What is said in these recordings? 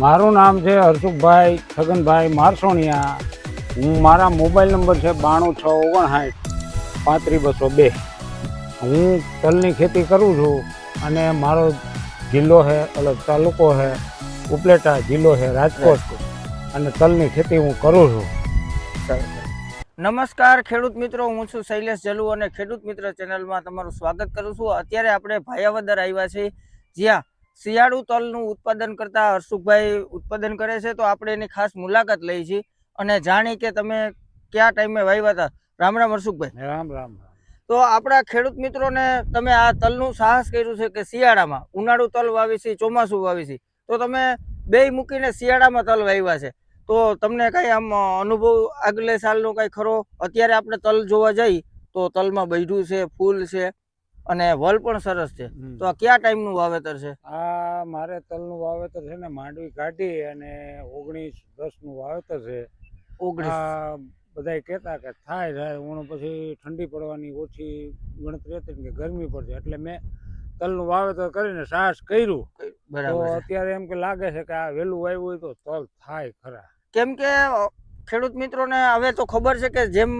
મારું નામ છે હર્ષુભાઈ છગનભાઈ મારસોણિયા. હું મારા મોબાઈલ નંબર છે બાણું છ ઓગણસાઠ પાંત્રીસ બસો બે. હું તલની ખેતી કરું છું અને મારો જિલ્લો છે અલગ તાલુકો છે ઉપલેટા જિલ્લો છે રાજકોટ. અને તલની ખેતી હું કરું છું. નમસ્કાર ખેડૂત મિત્રો હું છું શૈલેષ જલુ અને ખેડૂત મિત્ર ચેનલમાં તમારું સ્વાગત કરું છું. અત્યારે આપણે ભાયાવદર આવ્યા છીએ. જ્યાં શિયાળુ તલનું ઉત્પાદન કરતા હર્ષુખભાઈ ઉત્પાદન કરે છે તો આપણે એની ખાસ મુલાકાત લઈ છીએ અને જાણી કે તમે કયા ટાઈમે વાવ્યા હતા. રામ રામ હર્ષુખભાઈ. રામ રામ તો આપણા ખેડૂત મિત્રોને તમે આ તલનું સાહસ કર્યું છે કે શિયાળામાં ઉનાળુ તલ વાવી છે ચોમાસું વાવી છે તો તમે બે મૂકીને શિયાળામાં તલ વાવ્યા છે. તો તમને કઈ આમ અનુભવ આગલે સાલનો કઈ ખરો? અત્યારે આપણે તલ જોવા જઈ તો તલમાં બૈઠું છે ફૂલ છે. અને વલ પણ સરસ છે. તો આ કયા ટાઈમનું વાવેતર છે? આ મારે તલનું વાવેતર છે ને માંડવી કાઢી અને ઓગણીસ દસનું વાવેતર છે. ઓગણીસ. આ બધાય કહેતા કે થાય થાય હું પછી ઠંડી પડવાની ઓછી ગણતરી હતી ને કે ગરમી પડશે. એટલે મેં તલનું વાવેતર કરીને સાહસ કર્યું. તો અત્યારે એમ કે લાગે છે કે આ વહેલું વાવ્યું હોય તો તલ થાય ખરા. કેમ કે ખેડૂત મિત્રોને હવે તો ખબર છે કે જેમ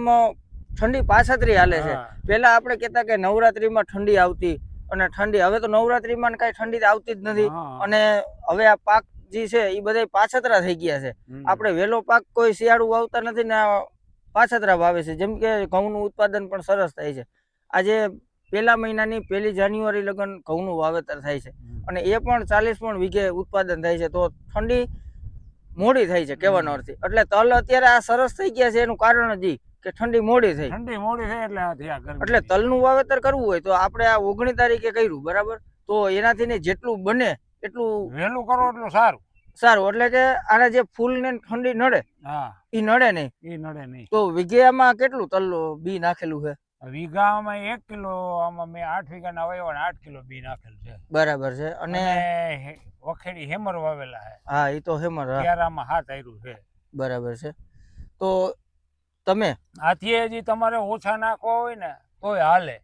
ઠંડી પાછતરી હાલે છે. પેલા આપણે કહેતા કે નવરાત્રીમાં ઠંડી આવતી અને ઠંડી હવે તો નવરાત્રીમાં કઈ ઠંડી આવતી જ નથી. અને હવે આ પાક જે છે એ બધા પાછતરા થઈ ગયા છે. આપણે વહેલો પાક કોઈ શિયાળુ વાવતા નથી ને પાછતરા વાવે છે. જેમ કે ઘઉંનું ઉત્પાદન પણ સરસ થાય છે. આજે પહેલા મહિનાની પહેલી જાન્યુઆરી લગન ઘઉંનું વાવેતર થાય છે. અને એ પણ ચાલીસ પણ વીઘે ઉત્પાદન થાય છે. તો ઠંડી મોડી થાય છે કહેવાનો અર્થ. એટલે તલ અત્યારે આ સરસ થઈ ગયા છે. એનું કારણ જ કે ઠંડી મોડી થઈ. ઠંડી મોડી થઈ એટલે એટલે તલ તલનું વાવેતર કરવું હોય તો આપણે આ ઓગણી તારીખે કર્યું બરાબર? તો એનાથી ને જેટલું બને એટલું વહેલું કરો એટલું સારું. સારું એટલે કે આના જે ફૂલ ને ઠંડી નડે હા. એ નડે નહીં. એ નડે નહીં. તો વીઘામાં કેટલું તલ બી નાખેલું છે? વીઘામાં એક કિલો આમાં મેં આઠ વીઘાના વાવ્યા ને આઠ કિલો બી નાખેલું છે. બરાબર છે. અને વખેડી હેમર વાવેલા છે. હા એ તો હેમર ક્યારામાં હાથ આવ્યું છે. બરાબર છે. તો તમે? આથી હજી તમારે ઓછા નાખવા હોય ને તોય હાલે.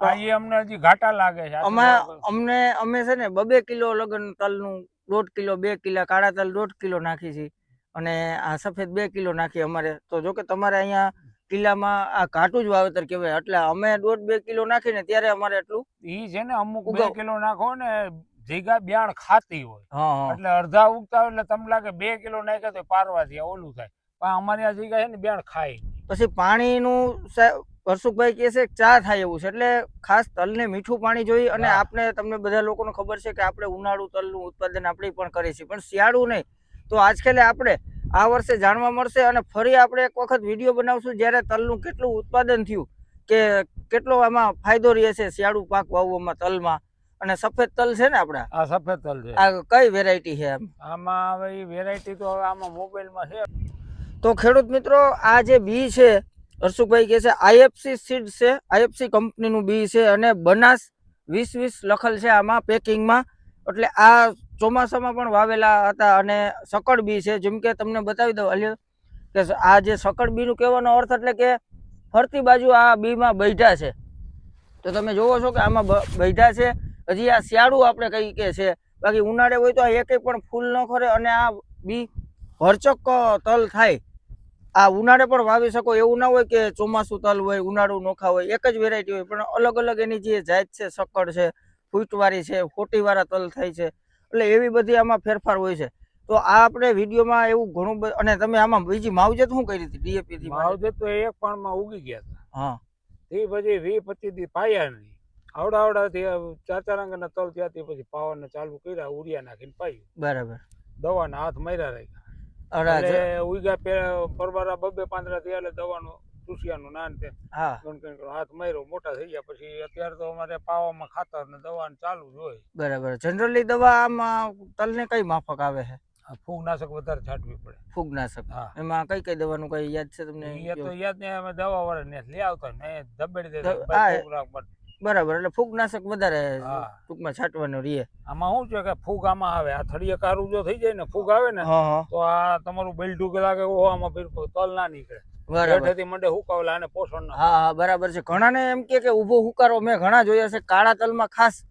આ અમને હજી ઘાટા લાગે છે અમે અમને અમે છે ને બબે કિલો લગન તલનું દોઢ કિલો બે કિલા કાળા તલ દોઢ કિલો નાખી છે. અને આ સફેદ બે કિલો નાખી અમારે. તો જો કે તમારે અહીંયા કિલ્લામાં આ ઘાટું જ વાવેતર કહેવાય. એટલે અમે દોઢ બે કિલો નાખીને ત્યારે અમારે એટલું ઈ છે ને અમુક બે કિલો નાખો ને જીગા બ્યાણ ખાતી હોય. એટલે અડધા ઉગતા હોય એટલે તમને લાગે બે કિલો નાખ્યા તો પારવાથી ઓલું થાય. પણ અમારી આ જીગા છે ને બેન ખાય પછી પાણીનું હર્ષુકભાઈ કહે છે ચા થાય એવું છે એટલે ખાસ તલને મીઠું પાણી જોઈએ અને આપણે તમને બધા લોકોને ખબર છે કે આપણે ઉનાળુ તલનું ઉત્પાદન આપણે પણ કરીએ છીએ. પણ શિયાળું નહીં. તો આજકાલે આપણે આ વર્ષે જાણવા મળશે અને ફરી આપણે એક વખત વીડિયો બનાવશું જ્યારે તલનું કેટલું ઉત્પાદન થયું કે કેટલો આમાં ફાયદો રહે છે શિયાળુ પાક વાવવામાં તલમાં. અને સફેદ તલ છે ને આપણા? આ સફેદ તલ છે. આ કઈ વેરાયટી છે આમ? આમાં હવે વેરાયટી તો હવે આમાં મોબાઈલમાં છે. તો ખેડૂત મિત્રો, આ જે બી છે હર્ષુભાઈ કહે છે આઈએફસી સીડ છે આઈએફસી કંપનીનું બી છે અને બનાસ વીસ વીસ લખેલ છે આમાં પેકિંગમાં. એટલે આ ચોમાસામાં પણ વાવેલા હતા અને સકળ બી છે. જેમ કે તમને બતાવી દઉં અલ્યો કે આ જે સકળ બીનું કહેવાનો અર્થ એટલે કે ફરતી બાજુ આ બીમાં બૈઠા છે. તો તમે જોવો છો કે આમાં બૈઠા છે. હજી આ શિયાળું આપણે કઈ કે છે. બાકી ઉનાળે હોય તો આ એકે પણ ફૂલ ન ખરે અને આ બી ભરચક તલ થાય. આ ઉનાળે પણ વાવી શકો એવું ના હોય કે ચોમાસું તલ હોય ઉનાળુ નોખા હોય એક જ વેરાયટી હોય પણ અલગ અલગ એની જે જાત છે સક્કડ છે ફૂટવાળી છે ફોટીવાળા તલ થાય છે એટલે એવી બધી આમાં ફેરફાર હોય છે. તો આ આપણે વિડીયોમાં એવું ઘણું બધું અને તમે આમાં બીજી માવજત શું કરી હતી ડીએપી થી માવજત તો એક પણમાં ઉગી ગયા હતા. હા. તે પછી વી પચીસ પાયા નહીં. આવડા આવડાથી ચાર ચાર અંગના તલ ત્યાંથી પછી પાવાને ચાલુ કર્યા ઉરિયા નાખીને પાયું. બરાબર. દવાના હાથ માર્યા રાખ્યા. અડા છે. પેલા પરવારા બબે પાંદડા થયા એટલે દવાનું તુસિયાનું નાન તે. હા. હાથ માર્યો મોટા થઈ ગયા. પછી અત્યારે તો અમારે પાવામાં ખાતર ને દવા ચાલુ જ હોય. બરાબર. જનરલી દવા આમાં તલને કઈ માફક આવે છે? ફૂગનાશક વધારે છાંટવી પડે. ફૂગનાશક. હા. એમાં કઈ કઈ દવાનું કઈ યાદ છે તમને? એ તો યાદ નહીં અમે દવા વાળા ને લઈ આવતા ને દબેડી દ- ફૂગ. બરાબર એટલે ફૂગનાશક વધારે. ટૂંકમાં છાંટવાનું રહે. આમાં શું છે કે ફૂગ આમાં આવે આ થળિયે કારું જો થઈ જાય ને ફૂગ આવે ને તો આ તમારું બેલટું કે લાગે ઓહો આમાં બિલકુલ તલ ના નીકળે. બરાબર. મંડે હુકાવેલા પોષણ હા હા બરાબર છે. ઘણાને એમ કે કે ઊભો હુકારો મેં ઘણા જોયા છે કાળા તલમાં ખાસ.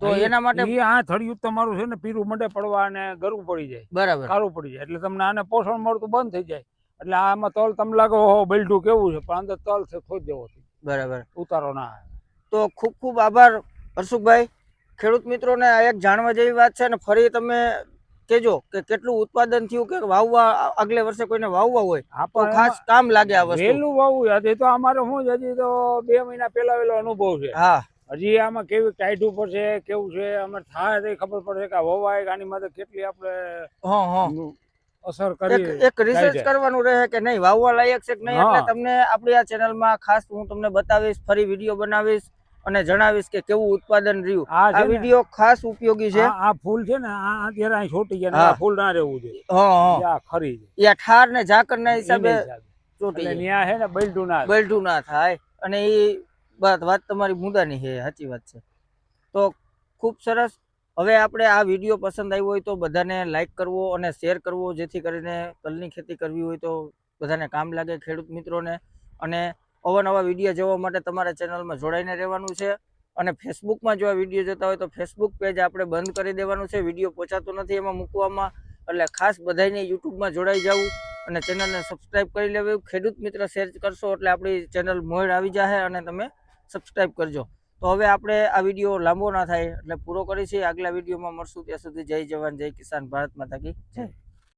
તો એના માટે ઈ આ થળિયું તમારું છે ને પીરું મંડે પડવા અને ગરવું પડી જાય. બરાબર. કાળું પડી જાય. એટલે તમને આને પોષણ મળતું બંધ થઈ જાય. એટલે આમાં તલ તમને લાગે ઓહો બેલડું કેવું છે? પણ અંદર તલ છે ખોજ જેવો. બરાબર. ઉતારો ના આવે. તો ખૂબ ખૂબ આભાર હર્ષુભાઈ ખેડૂત મિત્રોને આ એક જાણવા જેવી વાત છે ને ફરી તમે કેજો કે કેટલું ઉત્પાદન થયું કે વાવવા આગલે વર્ષે કોઈને વાવવા હોય આ ખાસ કામ લાગે આ વસ્તુ. વહેલું વાવવું. હજી તો અમારે શું છે? હજી તો બે મહિના પહેલા વહેલો અનુભવ છે. હા. હજી આમાં કેવી ટાઈટ ઉપર છે કેવું છે અમે થાય તો ખબર પડશે કે વવાય આની માટે કેટલી આપણે હા હા. અસર કરી એક રિસર્ચ કરવાનું રહે કે નહીં? વાવવા લાયક છે કે નહીં? એટલે તમને આપણી આ ચેનલમાં ખાસ હું તમને બતાવીશ ફરી વીડિયો બનાવીશ. અને જણાવીશ કે કેવું ઉત્પાદન રહ્યું. આ વીડિયો ખાસ ઉપયોગી છે. આ ફૂલ છે ને આ અત્યારે અહીં છોટી ગયા આ ફૂલ ના રહેવું જોઈએ. હા હા. ખરી એ ઠાર ને ઝાકર ના હિસાબે એટલે ન્યા છે ને બલડું ના થાય. ના થાય. અને એ વાત વાત તમારી મુદ્દાની છે સાચી વાત છે. તો ખૂબ સરસ. હવે આપણે આ વીડિયો પસંદ આવ્યો હોય તો બધાને લાઈક કરવો અને શેર કરવો જેથી કરીને તલની ખેતી કરવી હોય તો બધાને કામ લાગે ખેડૂત મિત્રોને. અને અવાનવા વીડિયો જોવા માટે તમારા ચેનલમાં જોડાઈને રહેવાનું છે. અને ફેસબુકમાં જો આ વીડિયો જોતા હોય તો ફેસબુક પેજ આપણે બંધ કરી દેવાનું છે. વીડિયો પહોંચાતો નથી એમાં મૂકવામાં. એટલે ખાસ બધાને યુટ્યુબમાં જોડાઈ જવું અને ચેનલને સબસ્ક્રાઈબ કરી લેવું. ખેડૂત મિત્ર શેર કરશો એટલે આપણી ચેનલ મોડ આવી જશે અને તમે સબસ્ક્રાઈબ કરજો. તો હવે આપણે આ વીડિયો લાંબો ના થાય એટલે પૂરો કરીશું. આગલા વિડીયોમાં મળશું. ત્યાં સુધી જય જવાન, જય કિસાન ભારત માતા કી જય.